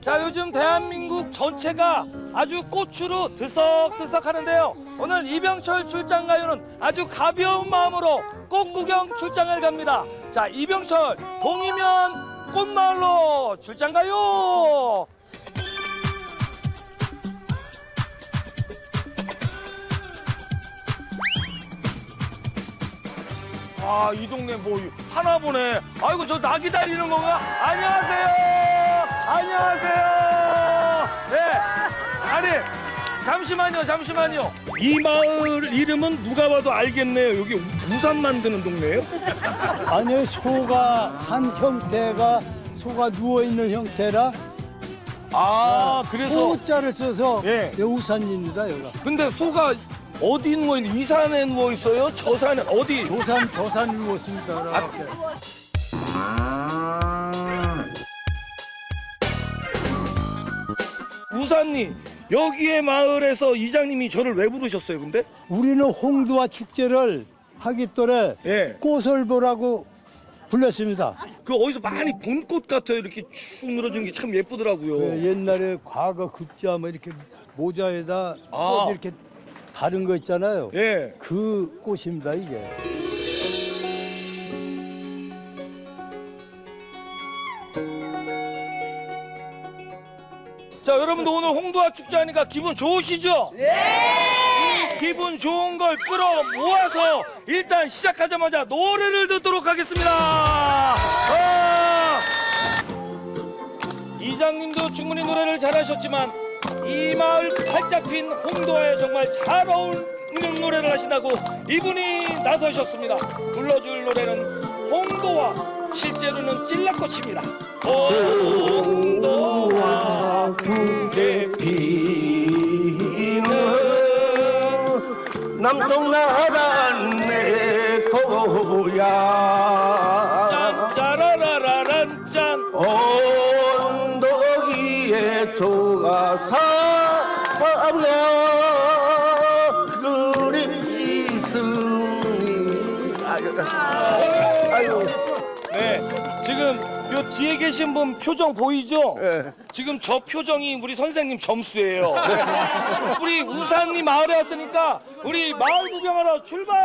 자 요즘 대한민국 전체가 아주 꽃으로 드석드석 하는데요. 오늘 이병철 출장 가요는 아주 가벼운 마음으로 꽃구경 출장을 갑니다. 자 이병철 동이면 꽃마을로 출장 가요! 아 이 동네 뭐 하나 보네. 아이고 저 나 기다리는 건가? 안녕하세요 안녕하세요. 네. 아니 잠시만요 잠시만요. 이 마을 이름은 누가 봐도 알겠네요. 여기 우산 만드는 동네예요? 아니 소가 산 형태가 소가 누워 있는 형태라. 아 그래서 소자를 써서 예. 예. 우산입니다 여기가. 근데 소가 어디 누워 있는 이 산에 누워 있어요? 저 산에 어디? 조산 조산 누웠습니다 이렇게. 우산님 여기에 마을에서 이장님이 저를 왜 부르셨어요 근데 우리는 홍두화 축제를 하기 또래 예. 꽃을 보라고 불렀습니다 그 어디서 많이 본 꽃 같아요 이렇게 쭉 늘어진 게 참 예쁘더라고요 예, 옛날에 과거 급자 뭐 이렇게 모자에다 아. 꽃 이렇게 다른 거 있잖아요 예. 그 꽃입니다 이게 자, 여러분들 오늘 홍도화 축제 하니까 기분 좋으시죠? 네! 기분 좋은 걸 끌어 모아서 일단 시작하자마자 노래를 듣도록 하겠습니다. 아! 이장님도 충분히 노래를 잘하셨지만 이 마을 활짝 핀 홍도화에 정말 잘 어울리는 노래를 하신다고 이분이 나서셨습니다. 불러줄 노래는 홍도화, 실제로는 찔라꽃입니다. 홍도화 푸게 피는 남동나라 내 고향 계신 분 표정 보이죠? 예. 지금 저 표정이 우리 선생님 점수예요. 우리 우산님 마을에 왔으니까 우리 마을 구경하러 출발!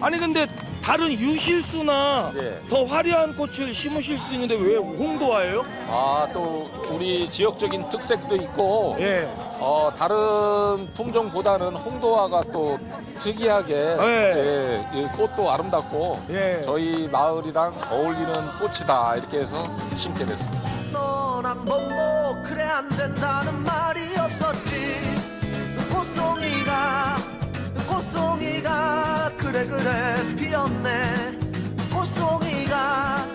아니 근데 다른 유실수나 예. 더 화려한 꽃을 심으실 수 있는데 왜 홍도화예요? 아, 또 우리 지역적인 특색도 있고 예. 어, 다른 품종보다는 홍도화가 또 특이하게 네. 예, 이 꽃도 아름답고 예. 저희 마을이랑 어울리는 꽃이다 이렇게 해서 심게 됐습니다. 넌안 보고 그래 안 된다는 말이 없었지 꽃송이가 꽃송이가 그래 그래 피었네 꽃송이가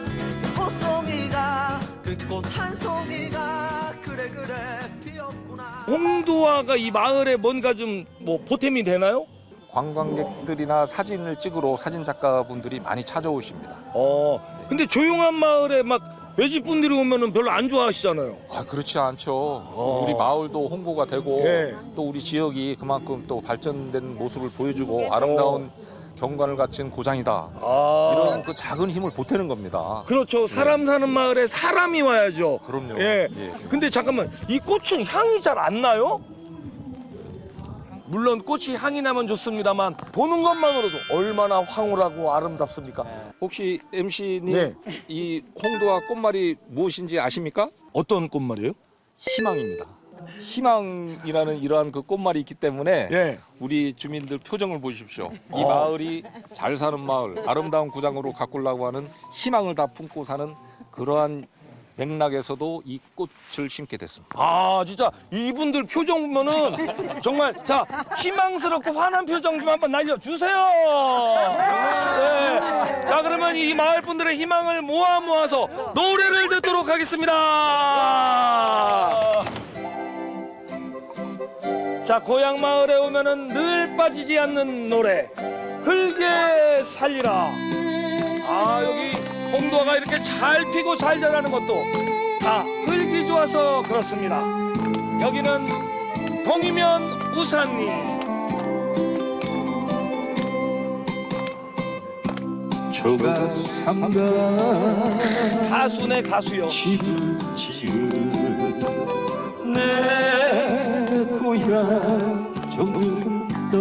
꽃송이가 그 꽃 한 송이가 그래 그래 홍도화가 이 마을에 뭔가 좀 뭐 보탬이 되나요? 관광객들이나 사진을 찍으러 사진 작가분들이 많이 찾아오십니다. 어. 근데 조용한 마을에 막 외집 분들이 오면은 별로 안 좋아하시잖아요. 아 그렇지 않죠. 우리 마을도 홍보가 되고 예. 또 우리 지역이 그만큼 또 발전된 모습을 보여주고 아름다운 경관을 갖춘 고장이다. 아. 이런 그 작은 힘을 보태는 겁니다. 그렇죠. 사람 사는 마을에 사람이 와야죠. 그럼요. 예. 예. 근데 잠깐만. 이 꽃은 향이 잘 안 나요? 물론 꽃이 향이 나면 좋습니다만 보는 것만으로도 얼마나 황홀하고 아름답습니까? 혹시 MC님 네. 이 홍도와 꽃말이 무엇인지 아십니까? 어떤 꽃말이에요? 희망입니다. 희망이라는 이러한 그 꽃말이 있기 때문에 예. 우리 주민들 표정을 보십시오. 이 마을이 잘 사는 마을, 아름다운 구장으로 가꾸려고 하는 희망을 다 품고 사는 그러한 맥락에서도 이 꽃을 심게 됐습니다. 아 진짜 이분들 표정 보면은 정말 자 희망스럽고 환한 표정 좀 한번 날려주세요. 네. 자 그러면 이 마을 분들의 희망을 모아 모아서 노래를 듣도록 하겠습니다. 자 고향 마을에 오면은 늘 빠지지 않는 노래 흙에 살리라. 아 여기 홍도가 이렇게 잘 피고 잘 자라는 것도 다 흙이 좋아서 그렇습니다. 여기는 동이면 우산이 조가 삼가 가수네 가수요. 지금 지금 내 고향 정든다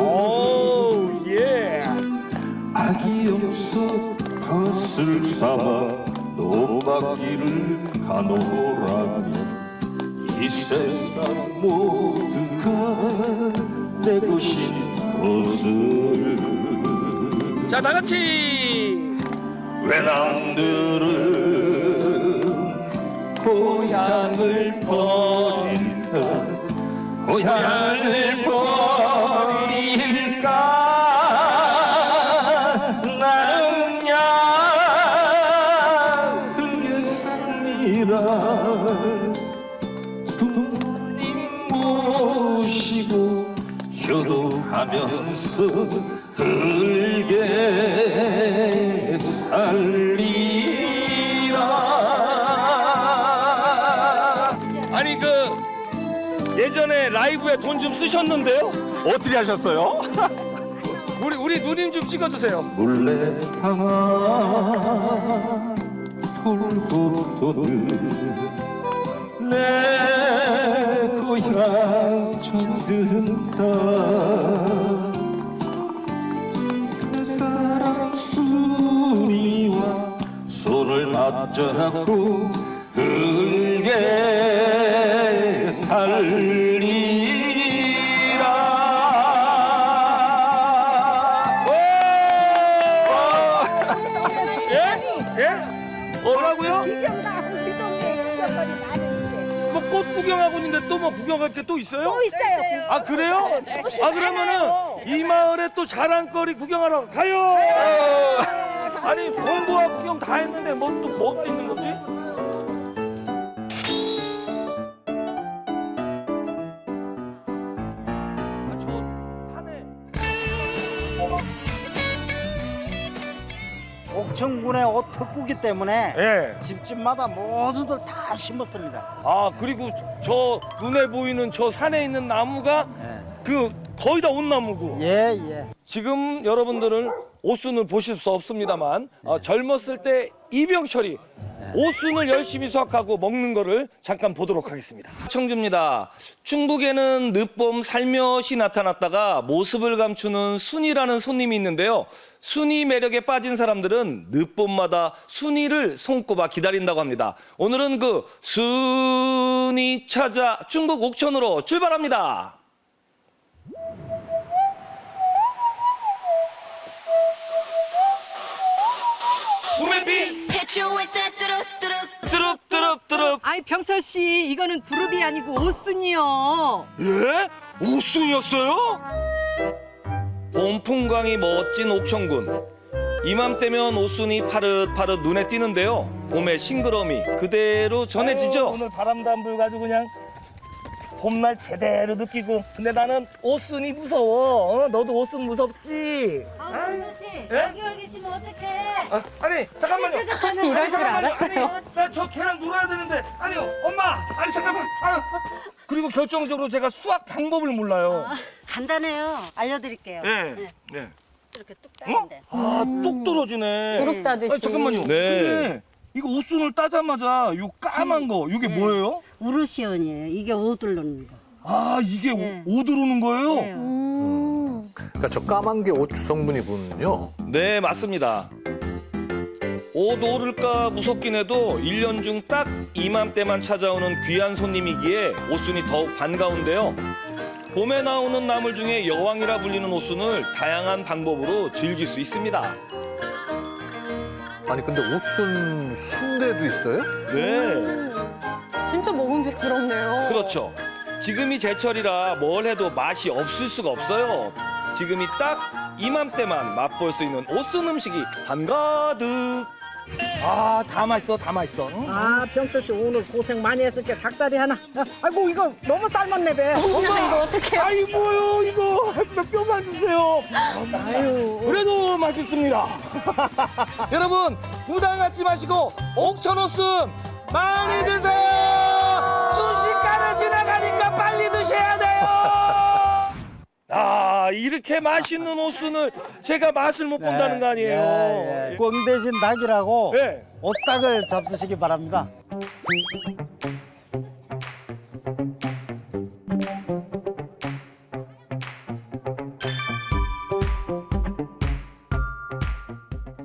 오 예. 아기 없어 밭을 삼아 논밭길을 가노라면 이 세상 모두가 내 것인 것을 자 다 같이. 왜 남들은 고향을 버릴까 고향을 버릴까? 나는야 흙에 살리라. 부모님 모시고 효도하면서 흙에 라이브에 돈 좀 쓰셨는데요? 어떻게 하셨어요? 우리 우리 누님 좀 찍어주세요. 물레 방아 돌고 도는 내 고향 정든다 내 사랑 순이와 손을 맞잡고 흙에 살 꽃 구경하고 있는데 또 뭐 구경할 게 또 있어요? 또 있어요. 아 그래요? 아 그러면은 이 마을에 또 자랑거리 구경하러 가요. 아니 홍보와 구경 다 했는데 뭐 또 뭐가 있는 거지? 옥천군의 옷 특구기 때문에 예. 집집마다 모두들 다 심었습니다. 아 그리고 저 눈에 보이는 저 산에 있는 나무가 그 거의 다 온나무고. 예, 예. 지금 여러분들은 오순을 보실 수 없습니다만 어, 젊었을 때 이병철이 오순을 열심히 수확하고 먹는 거를 잠깐 보도록 하겠습니다. 청주입니다. 충북에는 늦봄 살며시 나타났다가 모습을 감추는 순이라는 손님이 있는데요. 순이 매력에 빠진 사람들은 늦봄마다 순이를 손꼽아 기다린다고 합니다. 오늘은 그 순이 찾아 충북 옥천으로 출발합니다. 병철 씨 이거는 두릅이 아니고 오순이요. 예? 옥순이었어요? 봄풍광이 멋진 옥천군 이맘때면 오순이 파릇파릇 눈에 띄는데요 봄의 싱그러움이 그대로 전해지죠 오늘 바람도 안 불가지고 그냥 봄날 제대로 느끼고 근데 나는 오순이 무서워 어? 너도 오순 무섭지? 예? 여기 와 계시면 어떡해? 아, 아니 잠깐만요 이럴 줄 알았어요 나 저 걔랑 놀아야 되는데 아니요 엄마 아니 잠깐만 아, 그리고 결정적으로 제가 수학 방법을 몰라요 간단해요. 알려드릴게요. 네. 네. 네. 이렇게 뚝 따는데. 아, 똑 떨어지네. 두릅 따듯이. 아, 잠깐만요. 근데 이거 옷순을 따자마자 요 까만 거, 이게 뭐예요? 우르시온이에요. 이게 오들 넣는 거. 아, 이게 네. 오, 오 들어오는 거예요? 네. 그러니까 저 까만 게 옷 주성분이군요. 네, 맞습니다. 옷 오를까 무섭긴 해도 일 년 중 딱 이맘때만 찾아오는 귀한 손님이기에 옷순이 더욱 반가운데요. 봄에 나오는 나물 중에 여왕이라 불리는 옷순을 다양한 방법으로 즐길 수 있습니다. 아니 근데 옷순 순대도 있어요? 네. 진짜 먹음직스럽네요. 그렇죠. 지금이 제철이라 뭘 해도 맛이 없을 수가 없어요. 지금이 딱 이맘때만 맛볼 수 있는 옷순 음식이 한가득. 아, 다 맛있어, 다 맛있어. 응? 아, 병철 씨 오늘 고생 많이 했을게 닭다리 하나. 아, 아이고 이거 너무 삶았네 배. 엄마 이거 어떡해? 아이 뭐요 이거 몇 뼈만 주세요. 아유. 그래도 맛있습니다. 여러분 부담 갖지 마시고 옥천 옷순 많이 드세요. 순식간에 지나가니까 빨리 드셔야 돼요. 아 이렇게 맛있는 옷순을 제가 맛을 못 본다는 거 아니에요? 예, 예. 꽝 대신 닭이라고 네. 옷닭을 잡수시기 바랍니다.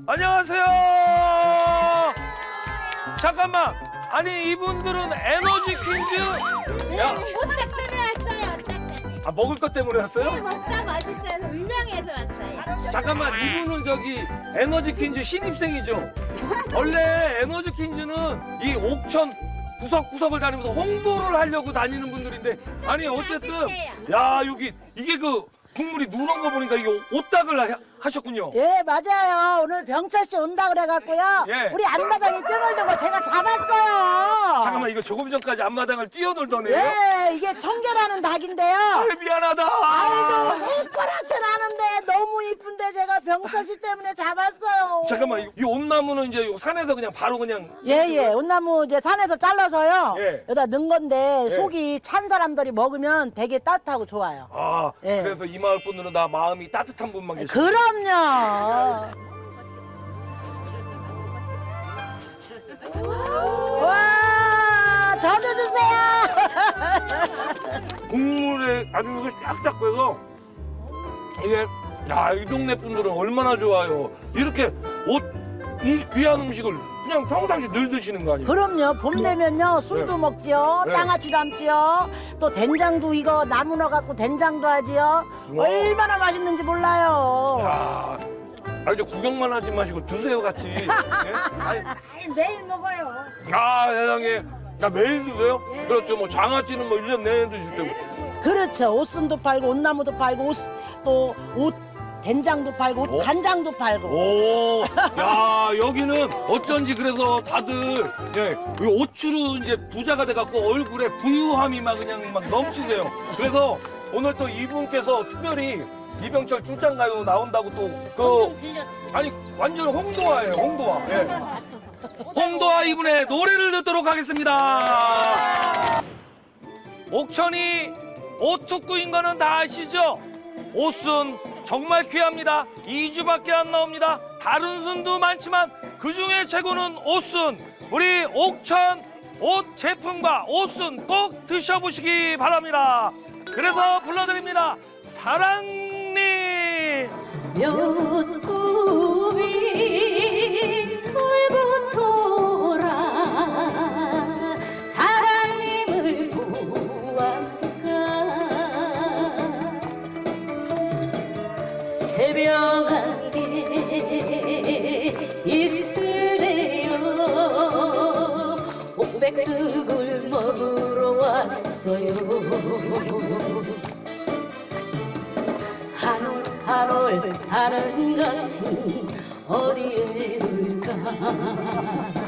안녕하세요. 잠깐만. 아니 이분들은 에너지 퀸즈. 야, 먹을 것 때문에 왔어요? 먹다 맛있어서 유명해서 왔어요. 잠깐만 이분은 저기 에너지 퀸즈 신입생이죠. 원래 에너지 퀸즈는 이 옥천 구석구석을 다니면서 홍보를 하려고 다니는 분들인데 아니 어쨌든 야 여기 이게 그 국물이 누런 거 보니까 이게 오딱을 하- 하셨군요. 예 맞아요 오늘 병철 씨 온다 그래갖고요 예. 우리 앞마당에 뛰놀던 거 제가 잡았어요 잠깐만 이거 조금 전까지 앞마당을 뛰어놀던 애예요? 예 이게 청계라는 닭인데요 아, 미안하다. 아이고 새파랗게 나는데 너무 이쁜데 제가 병철 씨 때문에 잡았어요 잠깐만 이- 이 온나무는 이제 요 산에서 그냥 바로 그냥 예 예 온나무 이제 산에서 잘라서요 예. 여기다 넣은 건데 예. 속이 찬 사람들이 먹으면 되게 따뜻하고 좋아요 아 예. 그래서 이 마을 분들은 다 마음이 따뜻한 분만 계시고 그럼 요 와 저도 주세요. 국물에 아주 이거 싹싹 빼서 이게 야이 동네 분들은 얼마나 좋아요. 이렇게 옷 이 귀한 음식을 그냥 평상시 늘 드시는 거 아니에요? 그럼요 봄 되면요 술도 네. 먹지요 네. 땅아찌 담지요 또 된장도 이거 나무 넣어갖고 된장도 하지요 와. 얼마나 맛있는지 몰라요 야, 아 이제 구경만 하지 마시고 드세요 같이. 예? 아니, 매일 먹어요 아 세상에 나 매일 드세요? 그렇죠 뭐 장아찌는 뭐 1년 내내 드실 테고 그렇죠 옷순도 팔고 옷나무도 팔고 옷, 또 옷 된장도 팔고 옷 어? 간장도 팔고 오, 야 여기는 어쩐지 그래서 다들 예, 이 옷으로 이제 부자가 돼갖고 얼굴에 부유함이 막 그냥 막 넘치세요. 그래서 오늘 또 이분께서 특별히 이병철 출장 가요 나온다고 또그 아니 완전 홍도화예요 홍도화. 예. 홍도화 이분의 노래를 듣도록 하겠습니다. 옥천이 오tuk구인 거는 다 아시죠? 옷순 정말 귀합니다. 2주밖에 안 나옵니다. 다른 순도 많지만 그 중에 최고는 옷순. 우리 옥천 옷 제품과 옷순 꼭 드셔보시기 바랍니다. 그래서 불러드립니다. 사랑님. 묘꿈이 어디에 둘까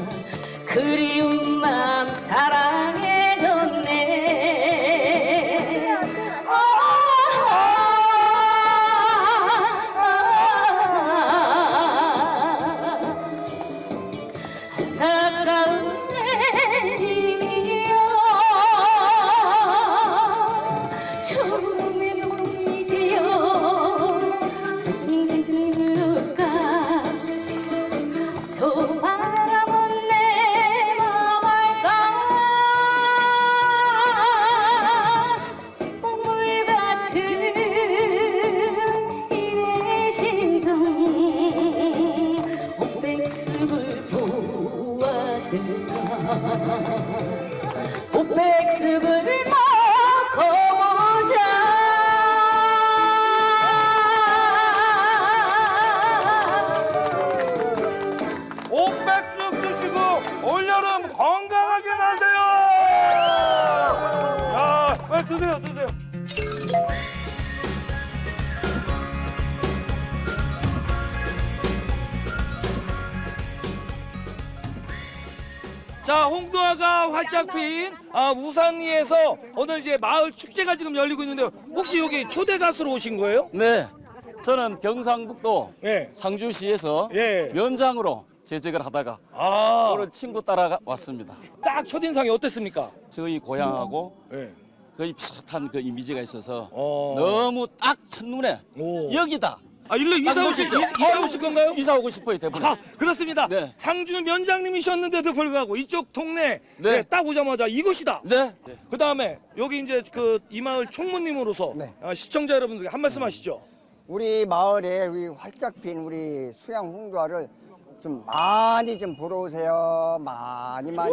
자, 홍도화가 활짝 핀 아, 우산 위에서 오늘 이제 마을 축제가 지금 열리고 있는데요. 혹시 여기 초대 가수로 오신 거예요? 네, 저는 경상북도 예. 상주시에서 예. 면장으로 재직을 하다가 아, 오늘 친구 따라 왔습니다. 딱 첫인상이 어땠습니까? 저희 고향하고 예. 거의 비슷한 그 이미지가 있어서 어. 너무 딱 첫눈에 오. 여기다 아 일로 이사 딱 오실 보시죠. 이사 오실 건가요? 이사 오고 싶어요 대부분. 아 그렇습니다. 네. 상주 면장님이셨는데도 불구하고 이쪽 동네 네. 네, 딱 오자마자 이곳이다. 네. 그 다음에 여기 이제 그 이 마을 총무님으로서 네. 아, 시청자 여러분들께 한 말씀 하시죠. 우리 마을에 우리 활짝 핀 우리 수양 홍도화를 좀 많이 좀 보러 오세요. 많이 많이.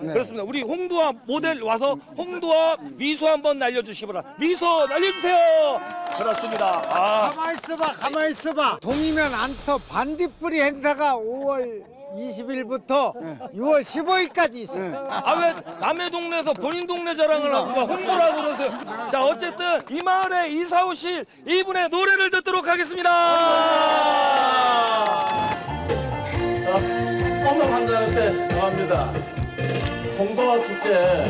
네. 그렇습니다. 우리 홍도화 모델 와서 홍도화 미소 한번 날려주시기 바랍니다. 미소 날려주세요. 그렇습니다. 아, 가만 있어봐, 가만 있어봐. 동이면 안터 반딧불이 행사가 5월 20일부터 6월 15일까지 있어. 아왜 남의 동네에서 본인 동네 자랑을 하고 막 홍보를 하고 그러세요. 자 어쨌든 이 마을에 이사 오실 이분의 노래를 듣도록 하겠습니다. 자, 오늘 환자한테 나갑니다. 홍도화 축제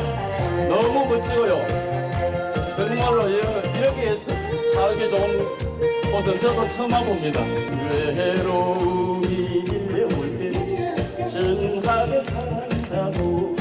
너무 멋지고요. 정말로 이- 이렇게 살기 좋은 곳은 저도 처음 와봅니다. 때 정하게 산다고